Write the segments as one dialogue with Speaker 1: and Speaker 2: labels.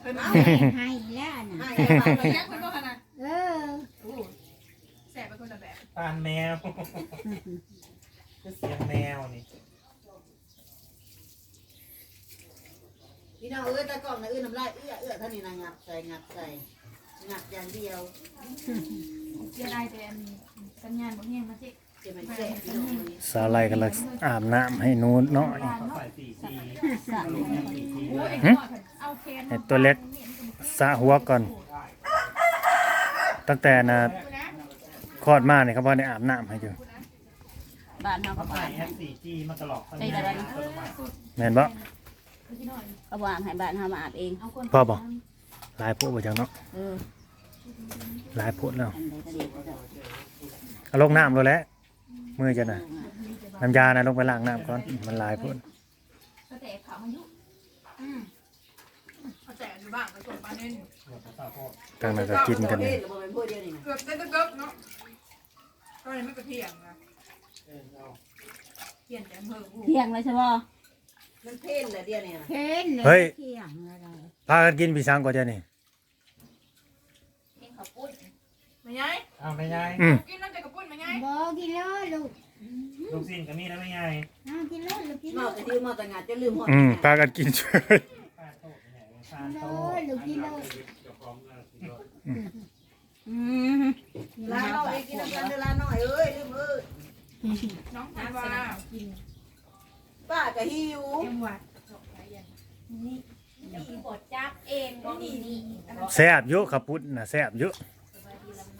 Speaker 1: เพิ่น
Speaker 2: เอา
Speaker 1: เอา
Speaker 2: ให้แล้วน่ะ
Speaker 1: ให้ให้ไป
Speaker 3: ไป
Speaker 1: เลย
Speaker 3: ยักเพิ่นบ่คะน่ะ
Speaker 2: เออ
Speaker 3: โอ้แสบเป็นคนละแบบ
Speaker 4: ปานแมวคือเสียงแมวนี่
Speaker 1: พี่น้องเอ้ยตะกล้องนะเอ้ยน้ำลายเอื้อเอื้อเท่านี้นะงับใส่งับใส่งับอย่างเดียว
Speaker 3: เสียดายแต่อันสัญญาณบ่เฮียงมาสิ
Speaker 1: จะไม่แซ่บพี่น้องเลย
Speaker 5: สาวไลกำลังอาบน้ำให้หนูน้อย
Speaker 4: เขาใส่สี่ทีเขาลงแค่สี่ที
Speaker 3: โอ้
Speaker 4: เลยย
Speaker 3: ไอ้น้อยเพิ่น เอาแคน
Speaker 5: ให้ตัวเล็กสระหัวก่อน ตั้งแต่นะคลอดมาเนี่ยเขาบอกได้อาบน้ำให้อยู่
Speaker 6: บ้านเฮา
Speaker 4: เขา
Speaker 6: ก็
Speaker 4: ใส่
Speaker 6: บ้าน
Speaker 4: แค่สี่ทีมันตลอด
Speaker 6: ใช่แต่ละ
Speaker 5: แม่นบ่
Speaker 6: ก็บ่อาบให้บ้านเฮามาอาบเอง
Speaker 3: เอาคน
Speaker 5: พ่อบ่หลายโพดบ่จังเนาะ
Speaker 6: เออ
Speaker 5: หลายโพดแล้ว
Speaker 6: อันใดก็ดีก็ได้
Speaker 5: เอาลงน้ำเลยแหละมือจะน่ะน้ำยานะลงไปล้างน้ำก่อนมันหลายโพด
Speaker 3: ก็แต่ขาวมันยุอืม เอาแต่อยู่บ้างไปส่งปลาเน่น
Speaker 5: ทางนั้นก็กินกัน
Speaker 1: เท
Speaker 5: นี่
Speaker 1: ศเราเป็นพวกเดียวนี่นะ
Speaker 3: เกือบเต้นตะเกิบเนาะก็เลยไม่กระเทียงนะเทียนแต่อำเภออู
Speaker 6: เที่ยงเลยใช่บ่
Speaker 1: มันเทศเลยเดียวนี่นะ
Speaker 2: เห็นเลยเที่ยงอะไร
Speaker 5: พากันกินพี่ช้างก่อนเดี๋ยวนี้
Speaker 3: เทียนข้าวปุ้นไม่ไง
Speaker 4: เอาไม่ไง
Speaker 5: อืม
Speaker 3: กินน้ำจากกระปุ้นไม่ไง
Speaker 2: บอกกินแล้วลูก
Speaker 4: ลูกสิ้นก็มีแล้วไม่ไง
Speaker 2: เอากินแล้วลูกกิน
Speaker 1: เมา
Speaker 2: แล้ว
Speaker 1: แต่ที่เมาแต่งานจะลืมหอด
Speaker 5: อืมพากันกินเฉย
Speaker 2: เล
Speaker 4: โต้
Speaker 2: ยลูกกินเลย
Speaker 6: อืม
Speaker 1: ร้านน้อยกินน้ำกันเด้อร้านน้อยเอ้ยลืมเอ้ย
Speaker 3: น้องทานว่ากิน
Speaker 1: ป้าก็หิว
Speaker 3: จังหวัดนี่จะบดจับเองก็นี่นี่
Speaker 5: แซ่บเยอะขับปุ้นน่ะแซ่บเยอะ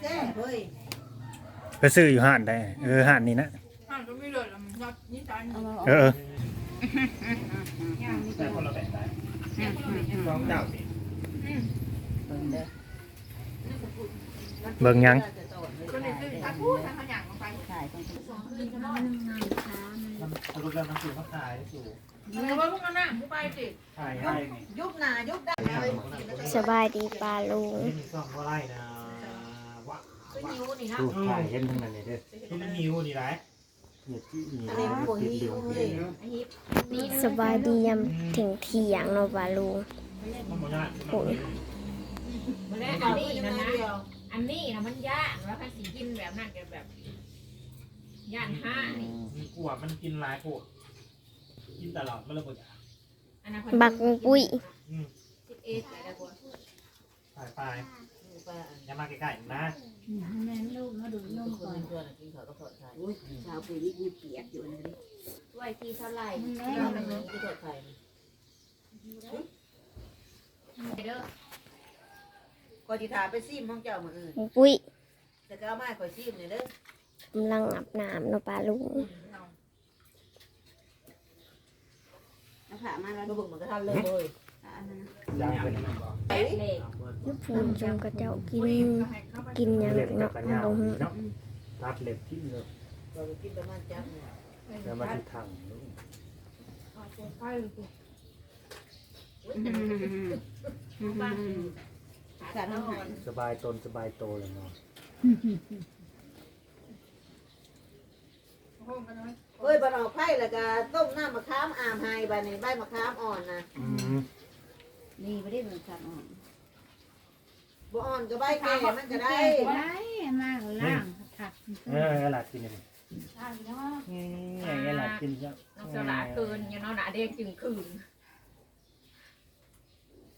Speaker 1: แซ่บเฮ้ย
Speaker 5: ไปซื้ออยู่ห้านได้เออห้านนี้นะ
Speaker 3: ห้ามก็ไม่เลยแล้วมันยอดนี่ตาย
Speaker 6: เอามา
Speaker 5: เออเออ
Speaker 4: แต่คนละแบบได้ลองเจ้าสิ
Speaker 6: เบิ่งเด้อ
Speaker 5: เบิ่งยัง
Speaker 3: ก็เลยซื้อทักพูดทางขยันลงไป
Speaker 6: ใช่ต้อง
Speaker 4: สรุปแล้วน้ำสูตรเขาขายสูตร
Speaker 3: เออว่าพวกมันน่ะผู้ไปสิ
Speaker 4: ขายให้นี่
Speaker 1: ยุบหนายุบได้เลย
Speaker 7: สบายดีปลาลุง
Speaker 4: ไม่มีซ่องก็ไล่นะวะ
Speaker 1: ก็หิวนี่นะ
Speaker 5: ดูถ่ายเห็นทั้งนั้นนี่เด้อ
Speaker 4: ที่มันหิวนี่ไร
Speaker 5: เนี่ยที่นี่
Speaker 1: อันนี้มันบ่หิวเฮ้ย
Speaker 7: สบายดียามถึงเที่ยงเนาะปลาลุง
Speaker 4: มันบ่ยาก
Speaker 7: โอ้ย
Speaker 8: มันแล้วอันนี้นะนะอันนี้นะมันยากแล้วคันสีกินแบบนั้นก็แบบย่านห้านี่
Speaker 4: มันกลัวมันกินหลายโพดกินตลอดมันเลยบ่อยาก
Speaker 8: อันนั้น
Speaker 7: บักปุ้ย
Speaker 4: อืม
Speaker 8: สิบเอ็ดแต่ละคน
Speaker 4: ไป ไปอย่ามาใกล้ๆนะ
Speaker 2: แม่ลูกมาดูนมก่อน
Speaker 1: เพื่อนกินข้าวก็สดใส่
Speaker 6: อุ้ยชาวปีนี้มีเปียกอยู่นะดิ
Speaker 8: ถ้วยที่เท่าไหร่
Speaker 2: แม่
Speaker 1: เราเป็นกินสดใส่
Speaker 8: เด้อ
Speaker 1: ก็จิถาไปซิมห้องเจ้ามืออื่น
Speaker 7: ปุ้ย
Speaker 1: แต่ก็เอามาคอยซิมเนี่ยเด้อกำ
Speaker 7: ลังอาบน้ำเนาะปลาลุง
Speaker 6: เอาผ้ามาแล้ว
Speaker 1: ก็บึกมันก็ทันเลยเว้ย
Speaker 6: อันนั้น
Speaker 5: ยางเป็นมันบ่
Speaker 1: ไอ้
Speaker 8: เล็ก
Speaker 7: พูนจนกระเจ้ากินกินหยัง
Speaker 5: เล็บ
Speaker 7: เนาะ
Speaker 5: กับ
Speaker 7: มัน
Speaker 5: ยาว
Speaker 7: บ่ฮู้
Speaker 5: เนาะตัดเล็บทิ้งเลย
Speaker 1: เรากินประมาณจับเนี่ย
Speaker 5: แล้วมาที่ทาง
Speaker 6: บ้านสารหาย
Speaker 5: สบายตนสบายโตเลยเนาะ
Speaker 1: เฮ้ยบันออกไผ่แล้วก็ต้มน้ำมะขามอ่ามไฮใบในใบมะขามอ่อนนะ
Speaker 5: อืม
Speaker 6: นี่ไม่ได้เหมือนกันอ่อน
Speaker 1: บ่อ่อนก็ใบแก่มันก็ได้
Speaker 2: ได้มากล่างผัก
Speaker 5: เออเอหลักกินนี่
Speaker 3: ใช่แล้ว
Speaker 5: นี่เอหลักกินจ้ะ
Speaker 8: น้องสลาคืนยังน้องหนาเด็กจึงคืน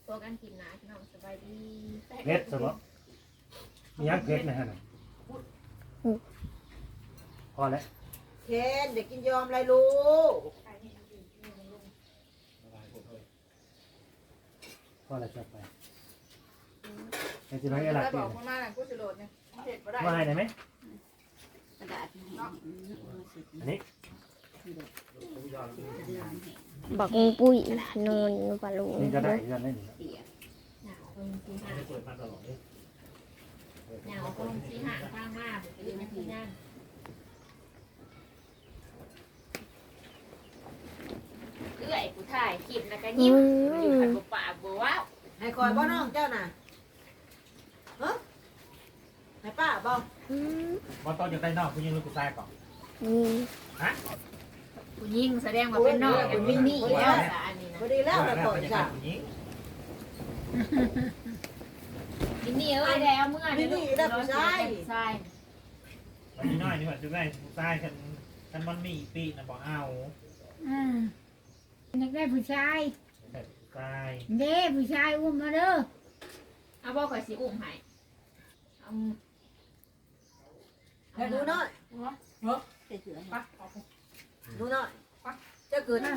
Speaker 8: ตัวกันกินนะพี่น้องสบายดี
Speaker 5: เพชรสมบ่มียังเพชรนะฮะน่ะพอแล้ว
Speaker 1: เคนเด็กกินยอมอะไรลูก
Speaker 5: พอแล้วจะไปไอ้ที่น้องเอหลัก
Speaker 3: แล้ว
Speaker 5: กิ
Speaker 3: บ
Speaker 5: น
Speaker 3: อกมาหน่ะกูจะโหลดเนี่ยเผ็ดบ่ได้
Speaker 5: ว่าให้ได้ไหม
Speaker 6: กระดาษแห้ง
Speaker 5: อันนี้
Speaker 7: บักปุ้ยล่ะนอนเนาะปลาลุง
Speaker 5: นี่ก็ได้กันได้นี่
Speaker 6: เปียก
Speaker 8: หนาวคนที่ห้า
Speaker 4: เปิดมาตลอดเลย
Speaker 8: หนาวคนที่ห้าข้างมากไปยืนที่นั่นเอื้อยผู้ ถ่ายคลิปแล้วก็ยิ้มอยู่ขันบ่ปากบ่ว้าว
Speaker 1: ให้คอยบ่น้องเจ้าน่ะเฮ้ให้ป้าบ่
Speaker 7: อืม
Speaker 4: บอลต้นอยู่ใต้นอกคุณยังรู้กูตายก่อน
Speaker 7: นี่
Speaker 8: ผู้หญิงแสดงว่าเป็นน้องเป็นมินี่แล้วสารนี่นะ
Speaker 1: พอดีแล้วเรา
Speaker 4: แล้ว
Speaker 1: ต่อ
Speaker 4: เป็น
Speaker 1: ย
Speaker 4: ยังไง
Speaker 1: จ้ะ
Speaker 4: ผู้หญิง
Speaker 8: กินนี่เอ้ยได้เอาเมื่อ
Speaker 1: นี่นี่ได้ผู้ชาย
Speaker 8: ใช่
Speaker 4: วันนี้น้อยนี่ว่าจะได้ผู้ชายกันกันมันมีปีนะบอกเอา
Speaker 2: อ่าอยากได้ ผู้ชาย
Speaker 4: แต่ผู้ชาย
Speaker 2: เด้ผู้ชายอุ้มมาเด้อ
Speaker 8: เอาบอกข่อยสิอุ้มให้เอา
Speaker 1: แต่ดูหน่อย
Speaker 6: เสือ
Speaker 3: ไปออกไป
Speaker 1: ดูหน่อยจะเกิดอัน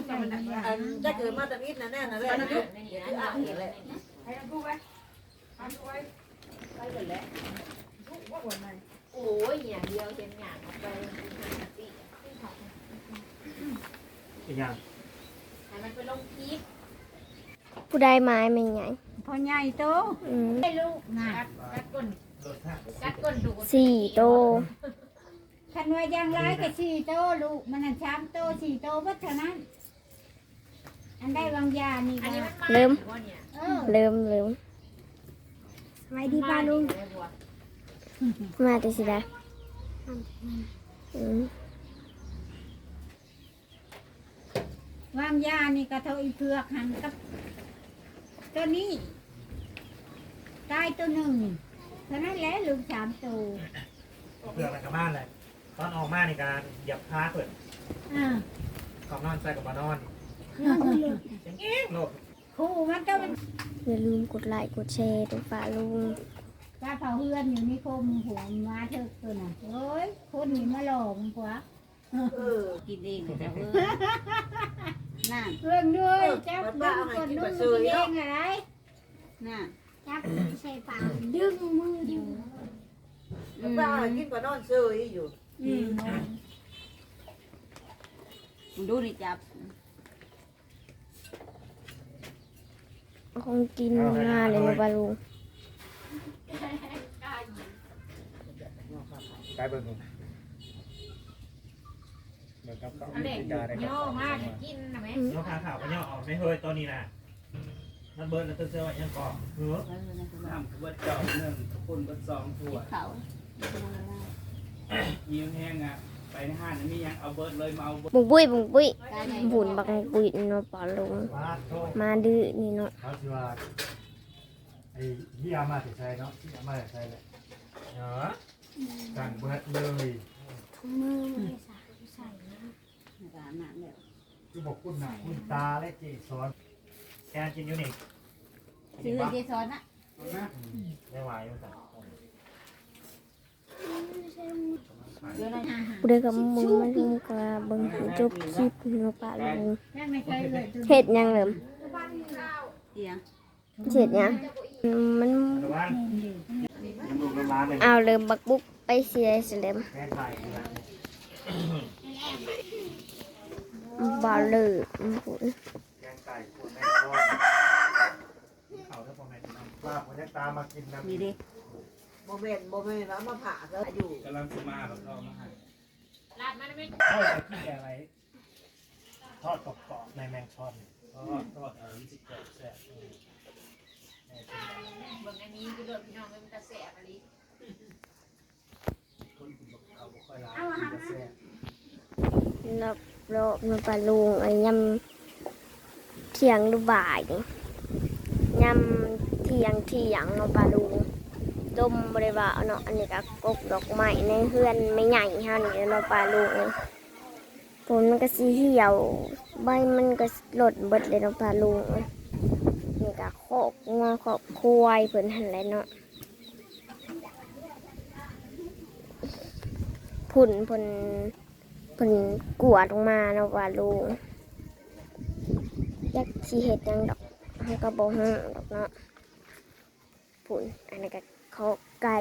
Speaker 1: จะเกิดมาตะนิดนะแน่นะแน่นะ
Speaker 8: ในนี้นะเอาเห็นเลย
Speaker 3: ให้ดูไว้ให้ดูไว้
Speaker 8: ไปกันแล้ว
Speaker 3: ดูว่าวันไหน
Speaker 8: โอ้ยอย่างเดียวเต็มอย่างเอาไปปี
Speaker 4: อีกอย่าง
Speaker 8: ให้ มันไปลงคลิป
Speaker 7: ผู้ได้ไม้ไม่ใหญ่
Speaker 2: พอใหญ่โต
Speaker 7: อืม
Speaker 2: ได้ลูกน่ะ
Speaker 8: กัดกัดก้น
Speaker 4: รสชาติ
Speaker 8: กัดก้นดู
Speaker 7: สี่โต
Speaker 2: คันว่าอย่างไรก็สี่โตลูกมันน่ะสามโตสี่โตเบิดเท่านั้น อันได้วางยานี่
Speaker 8: อันนี้
Speaker 2: ก็
Speaker 8: มันมาอยู่บ่เนี่ย
Speaker 2: เออ
Speaker 7: เริ่มเริ่มสวัสดีป้าลุง
Speaker 8: มาอยู่บ่
Speaker 7: มาแต่สิได้อืม
Speaker 2: วางยานี่ก็เท่าอีเผือกหันกับตัวนี้ตายตัวหนึ่งเท่านั้นแหละลูกสามตัว
Speaker 4: เปลือกอะไรกับบ้านเลยตอนออกมาในการเหยียบพาเปิด
Speaker 2: อ่า
Speaker 4: ขอบนอนใส่กับมานอนยังเงี้ยโลด
Speaker 2: คู่มันก็มัน
Speaker 7: อย่าลืมกดไลค์กดแชร์ตัวฝาลุง
Speaker 2: ป้าเผาเฮือนอยู่นี่คมหัวมาเถอะตัวน่ะโอ้ยคนนี่มาหลอกผัว
Speaker 1: เออ
Speaker 6: กินเองแต่เว้ยนั่น
Speaker 2: เรื่องด้วย
Speaker 1: เออ
Speaker 2: จับ
Speaker 1: มัน
Speaker 2: ดึ
Speaker 1: บ้างเอาไง
Speaker 2: คน
Speaker 1: กิน
Speaker 2: นุ่
Speaker 1: แบบ
Speaker 2: ง
Speaker 1: เช
Speaker 2: กิ
Speaker 1: ย
Speaker 2: นเอ
Speaker 1: เนาะ
Speaker 2: งอะไร
Speaker 6: นั่น
Speaker 2: จับใส่ปากดึงมืออยู่
Speaker 1: มันบ้าเอากินกว่านอนเชยอยู่
Speaker 2: อืม
Speaker 6: มึงดูนี่จับ
Speaker 7: ของกินมาเลยนะป้าลุง
Speaker 5: กลาย เป็นผมเดี๋ยวครับก็
Speaker 8: อันเด็ก
Speaker 5: ยาได้ค
Speaker 8: ย่
Speaker 5: รั
Speaker 8: อบมากกินนะแม่
Speaker 4: ยกขาข่าวก็ย่อออกไม่เฮยตอนนี้นะมันเบิร์ดแล้วเสื้อว่ายังเกาะเออ
Speaker 6: เออนั่นคือ
Speaker 9: น้ำขวดเจาะหนึ่งคนก็สองถ้วย
Speaker 6: เขา
Speaker 9: ยิ้มแห้งอะไปในห้างนี่ยังเอาเบิร์ดเลยมาเอาเบิร์ด
Speaker 7: บุ้งปุ้ยบุ้งปุ้ยบุญบักบุ้งปุ้ยเนาะป้าลุง
Speaker 5: มาโทษ
Speaker 7: มาดื้อนี่เนาะ
Speaker 5: เขาสิว่าไอ้ที่อามาแต่ใช่เนาะที่อามาแต่ใช่เลย
Speaker 4: เนาะ
Speaker 5: สั่งเบิดเลย
Speaker 7: มือ ไม่ใส่ใส่
Speaker 6: ร้านนั้นเนี่ย
Speaker 5: คือบอกคุณหนาคุณตาและเจสอน
Speaker 4: แกกินยูนิค
Speaker 6: ซื้อเจซอนนะ
Speaker 4: ไม่ไหวมันสั่ง
Speaker 6: เดี๋ยวนะ
Speaker 7: ผู้ใดกับมึงมาลุงก็เบิ่งให้จบคลิปเนาะป้าลุง
Speaker 2: แม่ไม่เคยเลยตัว
Speaker 7: เฮ็ดหยังเหลิม
Speaker 6: เอียง
Speaker 7: เฮ็ดหยังมัน
Speaker 4: แต่ว่า
Speaker 5: ยังลูกร้านเลย
Speaker 7: เอาเริ่มบักบุกไปเสียสิเริ่ม
Speaker 5: แม่ ไก่นี่นะ
Speaker 7: บ่เลิกพูด
Speaker 5: แกงไก่คุณแม่ทอด
Speaker 4: เขาถ้าพ่อแม่นำ
Speaker 5: ลาบคนยังตามมากินนะ
Speaker 6: นี่ดิ
Speaker 1: โมเมนต์โมเมนต์แล้วมาผ่าก็อยู่
Speaker 9: กำลังสมาแบบเรามาให้
Speaker 8: ลาดมันไม่
Speaker 5: ทอดกับที่อะไรทอดกรอบๆในแมงช่อน
Speaker 9: ทอดทอดเออสิเกิดแซ่บ
Speaker 8: เบิ่งอันนี้คือโดนพี่น้องไมันตะแสบอะไร
Speaker 9: คนกินบอกเขาบ่ค่อยรัก
Speaker 5: กระแซ่บ
Speaker 7: รอ บรอบมันปลาลุงไอ้ยำเทียงหรือบ่ายยำเทียงเทียงเนาะปลาลุงต้มบริวาเนาะอันนี้ก็กกดอกไม้ในเฮือนไม่ใหญ่ฮานี่เนาะปลาลุงผลมันก็สีเหี่ยวใบมันก็หลดเบิดเลยเนาะปลาลุงนี่ก็ครอบงัวครอบควายเพิ่นหันแหละเนาะผุนเพิ่น พิ่นกวดลงมาเนาะว่าลุงอยากสิเฮ็ดยังดอกเฮาก็บ่ฮู้ดอกเนาะพุ่นอันนั้นก็เขาไก่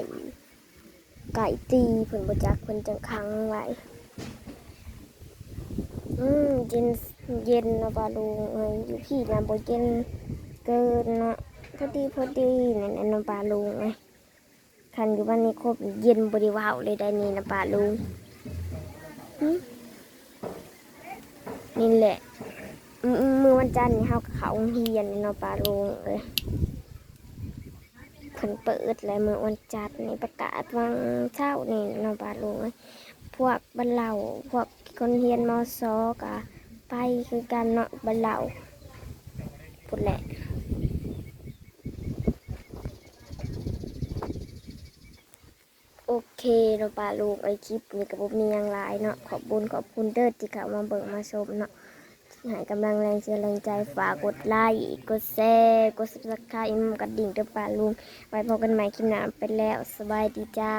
Speaker 7: ไก่ตีเพิ่นบจักเพิ่นจังขังไว้อืมเย็นเย็นนาะว่าลุงเอ้ยอยู่พี่น่ะบ่เย็นเกินเนาะพอดีพอดีนั่นนะเนาะป้าลุงเอ้ยคันอยู่บ้านนี้ครบเย็นบ่ได้ว้าวเลยได้นี่นะป้าลุง นี่แหละ มือวันจันทร์นี่เฮากับเขาโรงเฮียนนี่เนาะปลาลงเอ้ยเพิ่นเปิดแล้วมือวันจันทร์นี่ประกาศวังเช้านี่เนาะปลาลงเอ้ยพวกบันเล่าพวกคนเฮียนมอซอกะไปคือกันเนาะบันเล่าพุ่นแหละ โอเคเราปาลูกไอคลิปนี้กับผมมีอย่างไรเนาะขอบคุญขอบคุณเด้อที่เข้ามาเบิกมาชมเนาะหายกำลังแรงเชียร์แรงใจฝากกดไลค์กดแชร์กด Subscribe กระดิ่งเด้อปาลุงไว้พบกันใหม่คลิปหน้าไปแล้วสบายดีจ้า